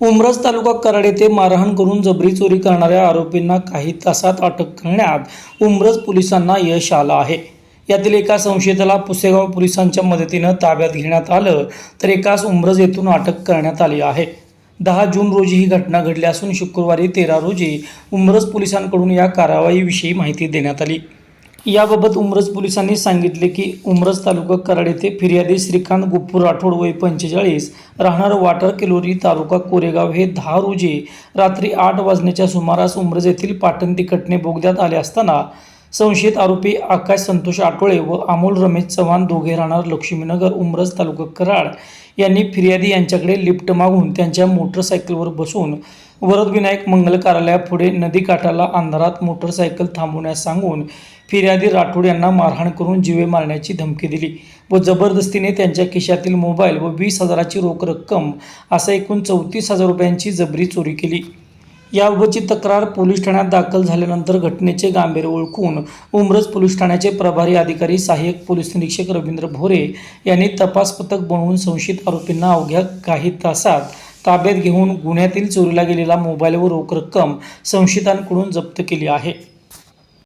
उमरज तालुका कराड येथे मारहाण करून जबरी चोरी करणाऱ्या आरोपींना काही तासात अटक करण्यात उमरज पोलिसांना यश आलं आहे. यातील एका संशयिताला पुसेगाव पोलिसांच्या मदतीनं ताब्यात घेण्यात आलं तर एकास उमरज येथून अटक करण्यात आली आहे. दहा जून रोजी ही घटना घडली असून शुक्रवारी तेरा रोजी उमरज पोलिसांकडून या कारवाईविषयी माहिती देण्यात आली. याबाबत उमरज पोलिसांनी सांगितले की उमरज तालुका कराड येथे फिर्यादी श्रीकांत गुप्पू राठोड वय पंचेचाळीस राहणार वाटर केलोरी तालुका कोरेगाव हे दहा रोजी रात्री आठ वाजण्याच्या सुमारास उमरज येथील पाटण तिकटणे बोगद्यात आले असताना संशयित आरोपी आकाश संतोष आठोळे व अमोल रमेश चव्हाण दोघे राहणार लक्ष्मीनगर उमरज तालुका कराड यांनी फिर्यादी यांच्याकडे लिफ्ट मागून त्यांच्या मोटरसायकलवर बसून वरदविनायक मंगल कार्यालयापुढे नदीकाठाला अंधारात मोटरसायकल थांबवण्यास सांगून फिर्यादी राठोड यांना मारहाण करून जीवे मारण्याची धमकी दिली व जबरदस्तीने त्यांच्या खिशातील मोबाईल व वीस हजाराची रोख रक्कम असा एकूण चौतीस हजार रुपयांची जबरी चोरी केली. याबाबतची तक्रार पोलीस ठाण्यात दाखल झाल्यानंतर घटनेचे गांभीर्य ओळखून उमरज पोलीस ठाण्याचे प्रभारी अधिकारी सहाय्यक पोलीस निरीक्षक रवींद्र भोरे यांनी तपास पथक बनवून संशयित आरोपींना अवघ्या काही तासात ताब्यात घेऊन गुन्ह्यातील चोरीला गेलेला मोबाईल व रोख रक्कम संशयितांकडून जप्त केली आहे.